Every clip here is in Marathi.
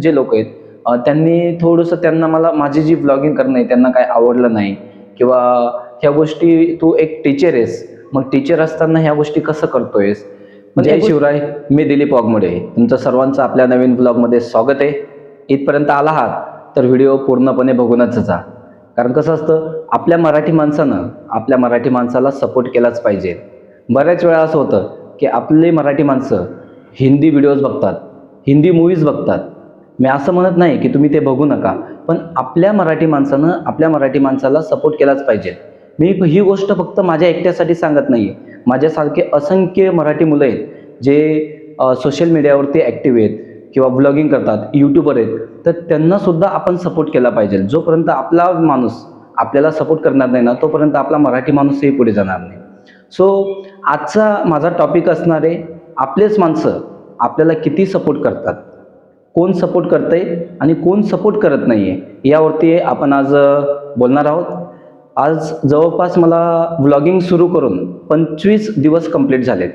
जे लोक आहेत त्यांनी थोडंसं त्यांना मला माझी जी ब्लॉगिंग करणं आहे त्यांना काय आवडलं नाही. किंवा ह्या गोष्टी तू एक टीचर आहेस मग टीचर असताना ह्या गोष्टी कसं करतोयस? म्हणजे जय एक गोष्ट- शिवराय मी दिलीप वाघमोडे. तुमचं सर्वांचं आपल्या नवीन ब्लॉगमध्ये स्वागत आहे. इथपर्यंत आला आहात तर व्हिडिओ पूर्णपणे बघूनच जा. कारण कसं असतं आपल्या मराठी माणसानं आपल्या मराठी माणसाला सपोर्ट केलाच पाहिजे. बऱ्याच वेळा असं होतं की आपली मराठी माणसं हिंदी व्हिडिओज बघतात हिंदी मूवीज बघतात मी असं म्हणत नाही की तुम्ही ते बघू नका पण आपल्या मराठी माणसानं आपल्या मराठी माणसाला सपोर्ट केलाच पाहिजे. मी ही गोष्ट फक्त माझ्या एकट्यासाठी सांगत नाही आहे माझ्यासारखे असंख्य मराठी मुलं आहेत जे सोशल मीडियावरती ॲक्टिव्ह आहेत किंवा ब्लॉगिंग करतात यूट्यूबर आहेत तर त्यांनासुद्धा आपण सपोर्ट केला पाहिजे. जोपर्यंत आपला माणूस आपल्याला सपोर्ट करणार नाही ना तोपर्यंत आपला मराठी माणूसही पुढे जाणार नाही. सो आजचा माझा टॉपिक असणार आहे आपलेच माणसं आपल्याला किती सपोर्ट करतात? कोण सपोर्ट करतंय आणि कोण सपोर्ट करत नाही आहे यावरती आपण आज बोलणार आहोत. आज जवळपास मला व्लॉगिंग सुरू करून पंचवीस दिवस कंप्लीट झालेत.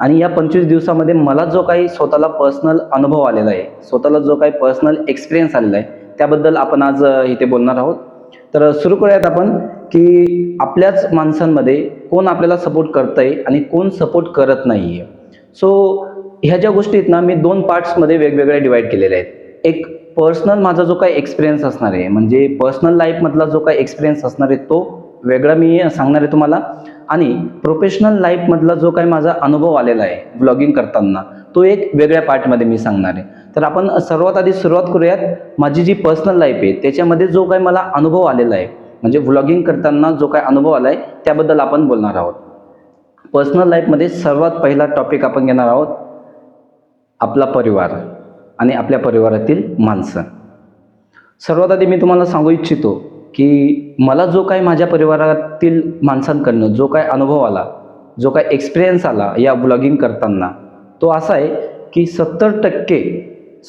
आणि या पंचवीस दिवसामध्ये मला जो काही स्वतःला पर्सनल अनुभव आलेला आहे स्वतःला जो काही पर्सनल एक्सपिरियन्स आलेला आहे त्याबद्दल आपण आज इथे बोलणार आहोत. तर सुरू करूयात आपण की आपल्याच माणसांमध्ये कोण आपल्याला सपोर्ट करतंय आणि कोण सपोर्ट करत नाही आहे सो ह्या ज्या गोष्टी आहेत ना मी दोन पार्ट्समध्ये वेगवेगळ्या डिवाईड केलेल्या आहेत. एक पर्सनल माझा जो काही एक्सपिरियन्स असणार आहे म्हणजे पर्सनल लाईफमधला जो काही एक्सपिरियन्स असणार आहे तो वेगळा मी सांगणार आहे तुम्हाला. आणि प्रोफेशनल लाईफमधला जो काही माझा अनुभव आलेला आहे ब्लॉगिंग करताना तो एक वेगळ्या पार्टमध्ये मी सांगणार आहे. तर आपण सर्वात आधी सुरुवात करूयात. माझी जी पर्सनल लाईफ आहे त्याच्यामध्ये जो काही मला अनुभव आलेला आहे म्हणजे व्लॉगिंग करताना जो काही अनुभव आला आहे त्याबद्दल आपण बोलणार आहोत. पर्सनल लाईफमध्ये सर्वात पहिला टॉपिक आपण घेणार आहोत आपला परिवार आणि आपल्या परिवारातील माणसं. सर्वात आधी मी तुम्हाला सांगू इच्छितो की मला जो काही माझ्या परिवारातील माणसांकडनं जो काही अनुभव आला जो काही एक्सपिरियन्स आला या ब्लॉगिंग करताना तो असा आहे की सत्तर टक्के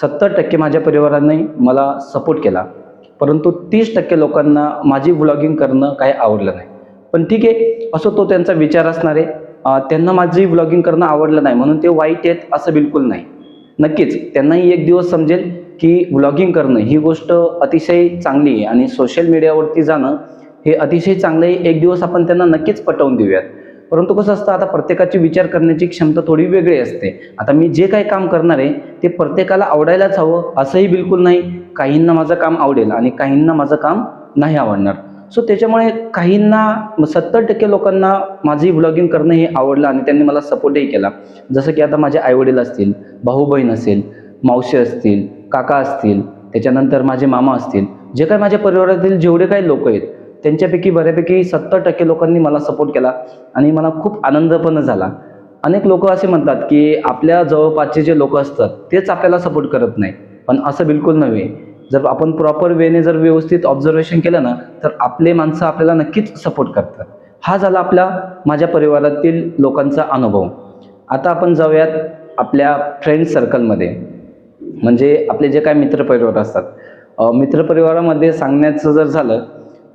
सत्तर टक्के माझ्या परिवाराने मला सपोर्ट केला. परंतु तीस टक्के लोकांना माझी ब्लॉगिंग करणं काही आवडलं नाही. पण ठीक आहे असं तो त्यांचा विचार असणार आहे. त्यांना माझी ब्लॉगिंग करणं आवडलं नाही म्हणून ते वाईट आहेत असं बिलकुल नाही. नक्कीच. त्यांनाही एक दिवस समजेल की व्लॉगिंग करणं ही गोष्ट अतिशय चांगली आहे आणि सोशल मीडियावरती जाणं हे अतिशय चांगलं आहे. एक दिवस आपण त्यांना नक्कीच पटवून देऊयात. परंतु कसं असतं आता प्रत्येकाची विचार करण्याची क्षमता थोडी वेगळी असते. आता मी जे काही काम करणार आहे ते प्रत्येकाला आवडायलाच हवं असंही बिलकुल नाही. काहींना माझं काम आवडेल आणि काहींना माझं काम नाही आवडणार. सो त्याच्यामुळे काहींना सत्तर टक्के लोकांना माझी व्लॉगिंग करणं हे आवडलं आणि त्यांनी मला सपोर्टही केला. जसं की आता माझे आईवडील असतील भाऊ बहीण असेल मावशी असतील काका असतील त्याच्यानंतर माझे मामा असतील जे काही माझ्या परिवारातील जेवढे काही लोक आहेत त्यांच्यापैकी बऱ्यापैकी सत्तर टक्के लोकांनी मला सपोर्ट केला आणि मला खूप आनंद पण झाला. अनेक लोक असे म्हणतात की आपल्या जवळपासचे जे लोक असतात तेच आपल्याला सपोर्ट करत नाही पण असं बिलकुल नव्हे. जर आपण प्रॉपर वेने जर व्यवस्थित ऑब्झर्वेशन केलं ना तर आपले माणसं आपल्याला नक्कीच सपोर्ट करतात. हा झाला आपल्या माझ्या परिवारातील लोकांचा अनुभव. आता आपण जाऊयात आपल्या फ्रेंड सर्कलमध्ये म्हणजे आपले जे काय मित्रपरिवार असतात. मित्रपरिवारामध्ये सांगण्याचं जर झालं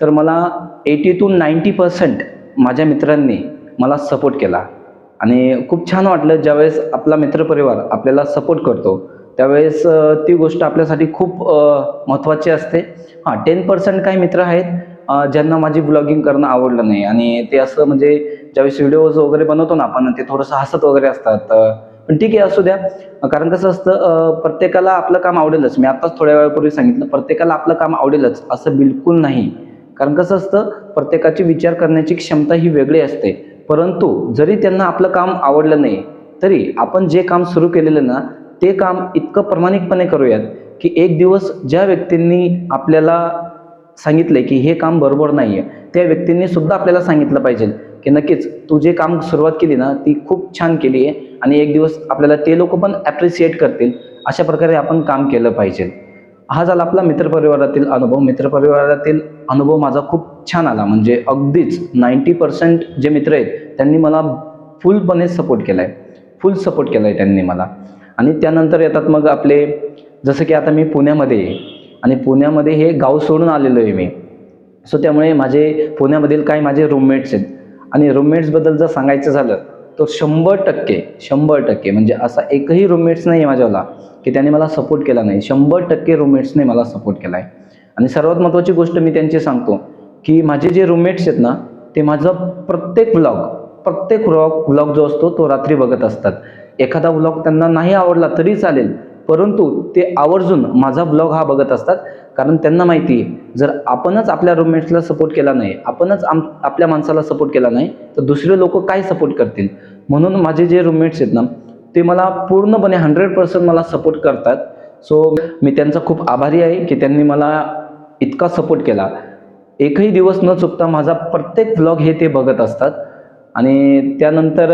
तर मला एटी टू नाईंटी पर्सेंट माझ्या मित्रांनी मला सपोर्ट केला. आणि खूप छान वाटलं ज्यावेळेस आपला मित्रपरिवार आपल्याला सपोर्ट करतो. त्यावेळेस ती गोष्ट आपल्यासाठी खूप महत्त्वाची असते. हां टेन पर्सेंट काही मित्र आहेत ज्यांना माझी ब्लॉगिंग करणं आवडलं नाही. आणि ते असं म्हणजे ज्यावेळेस व्हिडिओज वगैरे बनवतो ना आपण ते थोडंसं हसत वगैरे असतात. पण ठीक आहे असू द्या. कारण कसं असतं प्रत्येकाला आपलं काम आवडेलच. मी आत्ताच थोड्या वेळापूर्वी सांगितलं प्रत्येकाला आपलं काम आवडेलच असं बिलकुल नाही. कारण कसं असतं प्रत्येकाची विचार करण्याची क्षमता ही वेगळी असते. परंतु जरी त्यांना आपलं काम आवडलं नाही तरी आपण जे काम सुरू केलेलं ना ते काम इतकं प्रामाणिकपणे करूयात की एक दिवस ज्या व्यक्तींनी आपल्याला सांगितले की हे काम बरोबर नाही आहे त्या व्यक्तींनी सुद्धा आपल्याला सांगितलं पाहिजे की नक्कीच तू जे काम सुरुवात केली ना ती खूप छान केली आहे आणि एक दिवस आपल्याला ते लोक पण ॲप्रिशिएट करतील अशा प्रकारे आपण काम केलं पाहिजे. हा झाला आपला मित्रपरिवारातील अनुभव. मित्रपरिवारातील अनुभव माझा खूप छान आला म्हणजे अगदीच नाईंटी पर्सेंट जे मित्र आहेत त्यांनी मला फुलपणे सपोर्ट केला आहे फुल सपोर्ट केला आहे त्यांनी मला. आणि त्यानंतर येतात मग आपले जसं की आता मी पुण्यामध्ये आणि पुण्यामध्ये हे गाव सोडून आलेलो आहे मी. सो त्यामुळे माझे पुण्यामधील काही माझे रूममेट्स आहेत. आणि रूममेट्सबद्दल जर सांगायचं झालं तर शंभर टक्के शंभर टक्के म्हणजे असा एकही रूममेट्स नाही आहे माझ्यावाला की त्याने मला सपोर्ट केला नाही. शंभर टक्के रूममेट्सने मला सपोर्ट केला आहे आणि सर्वात महत्त्वाची गोष्ट मी त्यांची सांगतो की माझे जे रूममेट्स आहेत ना ते माझं प्रत्येक व्लॉग प्रत्येक व्लॉग व्लॉग जो असतो तो रात्री बघत असतात. एखादा व्लॉग त्यांना नाही आवडला तरी चालेल. परंतु ते आवर्जून माझा ब्लॉग हा बघत असतात. कारण त्यांना माहिती आहे जर आपणच आपल्या रूममेट्सला सपोर्ट केला नाही आपणच आम आपल्या माणसाला सपोर्ट केला नाही तर दुसरे लोक काय सपोर्ट करतील? म्हणून माझे जे रूममेट्स आहेत ना ते मला पूर्णपणे हंड्रेड पर्सेंट मला सपोर्ट करतात. सो मी त्यांचा खूप आभारी आहे की त्यांनी मला इतका सपोर्ट केला. एकही दिवस न चुकता माझा प्रत्येक व्लॉग हे ते बघत असतात. आणि त्यानंतर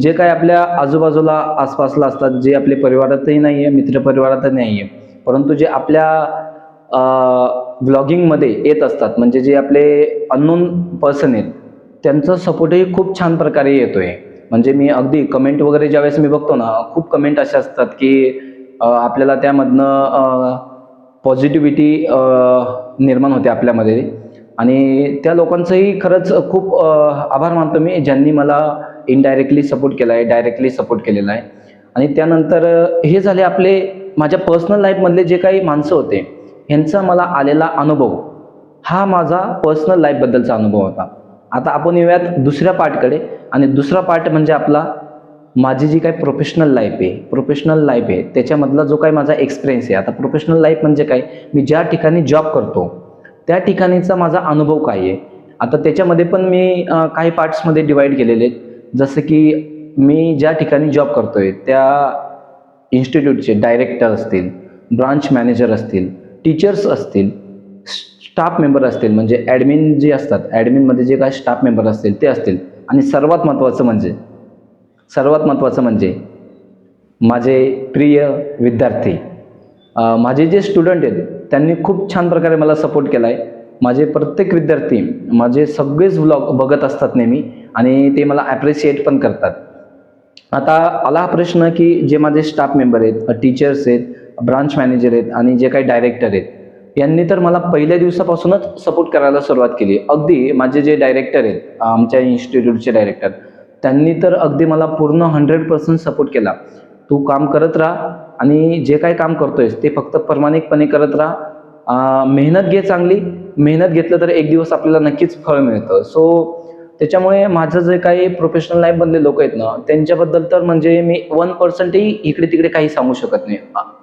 जे काय आपल्या आजूबाजूला आसपासला असतात जे आपले परिवारातही नाही आहे मित्रपरिवारातही नाही आहे परंतु जे आपल्या व्लॉगिंगमध्ये येत असतात म्हणजे जे आपले अननोन पर्सन आहेत त्यांचा सपोर्टही खूप छान प्रकारे येतो आहे म्हणजे मी अगदी कमेंट वगैरे ज्यावेळेस मी बघतो ना खूप कमेंट अशा असतात की आपल्याला त्यामधनं पॉझिटिव्हिटी निर्माण होते आपल्यामध्ये. आणि त्या लोकांचंही खरंच खूप आभार मानतो मी ज्यांनी मला इनडायरेक्टली सपोर्ट केला आहे डायरेक्टली सपोर्ट केलेला आहे. आणि त्यानंतर हे झाले आपले माझ्या पर्सनल लाईफमधले जे काही माणसं होते ह्यांचा मला आलेला अनुभव हा माझा पर्सनल लाईफबद्दलचा अनुभव होता. आता आपण येऊयात दुसऱ्या पार्टकडे आणि दुसरा पार्ट म्हणजे आपला माझी जी काही प्रोफेशनल लाईफ आहे प्रोफेशनल लाईफ आहे त्याच्यामधला जो काही माझा एक्सपिरियन्स आहे आता प्रोफेशनल लाईफ म्हणजे काय? मी ज्या ठिकाणी जॉब करतो त्या ठिकाणीचा माझा अनुभव काय आहे? आता त्याच्यामध्ये पण मी काही पार्ट्समध्ये डिवाईड केलेले आहेत. जसं की मी ज्या ठिकाणी जॉब करतोय त्या इन्स्टिट्यूटचे डायरेक्टर असतील ब्रांच मॅनेजर असतील टीचर्स असतील स्टाफ मेंबर असतील म्हणजे ॲडमिन जे असतात ॲडमिनमध्ये जे काही स्टाफ मेंबर असतील ते असतील. आणि सर्वात महत्त्वाचं म्हणजे सर्वात महत्त्वाचं म्हणजे माझे प्रिय विद्यार्थी. माझे जे स्टुडंट आहेत त्यांनी खूप छान प्रकारे मला सपोर्ट केला आहे माझे प्रत्येक विद्यार्थी माझे सगळेच व्लॉग बघत असतात नेहमी आणि ते मला ॲप्रिशिएट पण करतात. आता आला हा प्रश्न की जे माझे स्टाफ मेंबर आहेत टीचर्स आहेत ब्रांच मॅनेजर आहेत आणि जे काही डायरेक्टर आहेत यांनी तर मला पहिल्या दिवसापासूनच सपोर्ट करायला सुरुवात केली. अगदी माझे जे डायरेक्टर आहेत आमच्या इन्स्टिट्यूटचे डायरेक्टर त्यांनी तर अगदी मला पूर्ण हंड्रेड पर्सेंट सपोर्ट केला. तू काम करत राहा आणि जे काही काम करतोयस ते फक्त प्रमाणिकपणे करत राहा. मेहनत घे चांगली. मेहनत घेतलं तर एक दिवस आपल्याला नक्कीच फळ मिळतं. सो त्याच्यामुळे माझं जे काही प्रोफेशनल लाईफमधले लोक आहेत ना त्यांच्याबद्दल तर म्हणजे मी वन पर्सेंटही इकडे तिकडे काही सांगू शकत नाही.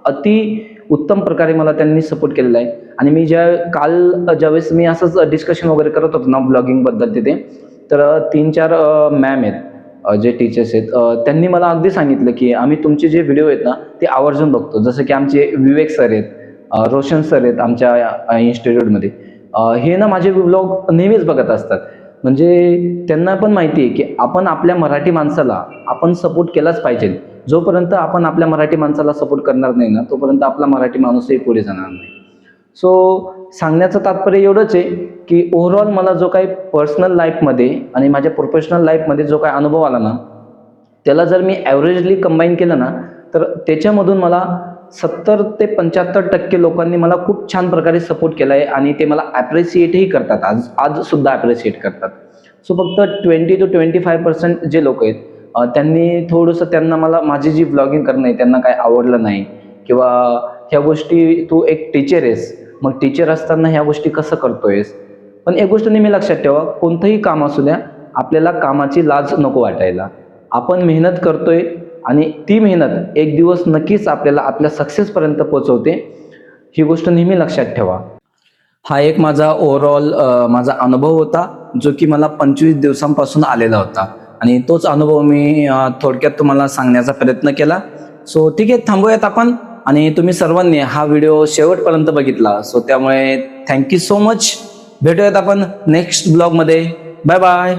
अति उत्तम प्रकारे मला त्यांनी सपोर्ट केलेला आहे. आणि मी ज्या काल ज्यावेळेस मी असंच डिस्कशन वगैरे करत होतो ना ब्लॉगिंगबद्दल तिथे तर तीन चार मॅम आहेत. जे टीचर्स आहेत त्यांनी मला अगदी सांगितलं की आम्ही तुमचे जे व्हिडिओ आहेत ना ते आवर्जून बघतो. जसं की आमचे विवेक सर आहेत रोशन सर आहेत आमच्या इन्स्टिट्यूटमध्ये हे ना माझे ब्लॉग नेहमीच बघत असतात. म्हणजे त्यांना पण माहिती आहे की आपण आपल्या मराठी माणसाला आपण सपोर्ट केलाच पाहिजे. जोपर्यंत आपण आपल्या मराठी माणसाला सपोर्ट करणार नाही ना तोपर्यंत आपला मराठी माणूसही पुढे जाणार नाही. सो सांगण्याचं तात्पर्य एवढंच आहे की ओव्हरऑल मला जो काही पर्सनल लाईफमध्ये आणि माझ्या प्रोफेशनल लाईफमध्ये जो काही अनुभव आला ना त्याला जर मी ॲव्हरेजली कंबाईन केलं ना तर त्याच्यामधून मला सत्तर ते पंच्याहत्तर टक्के लोकांनी मला खूप छान प्रकारे सपोर्ट केला आहे आणि ते मला ॲप्रिसिएटही करतात. आज आजसुद्धा ॲप्रिसिएट करतात. सो फक्त twenty two twenty five percent जे लोक आहेत त्यांनी थोडंसं त्यांना मला माझी जी ब्लॉगिंग करणं आहे त्यांना काय आवडलं नाही. किंवा ह्या गोष्टी तू एक टीचर आहेस मग टीचर असताना ह्या गोष्टी कसं करतोयस? पण एक गोष्ट नेहमी लक्षात ठेवा कोणतंही काम असू द्या आपल्याला कामाची लाज नको वाटायला. आपण मेहनत करतोय आणि ती मेहनत एक दिवस नक्कीच आपल्याला आपल्या सक्सेसपर्यंत पोचवते. ही गोष्ट नेहमी लक्षात ठेवा. हा एक माझा ओव्हरऑल माझा अनुभव होता जो की मला पंचवीस दिवसांपासून आलेला होता. आणि तोच अनुभव मी थोडक्यात तुम्हाला सांगण्याचा प्रयत्न केला. सो ठीक आहे थांबूयात आपण. आणि तुम्ही सर्वांनी हा व्हिडिओ शेवटपर्यंत बघितला. सो त्यामुळे थँक्यू सो मच भेटूयात आपण नेक्स्ट ब्लॉगमध्ये बाय बाय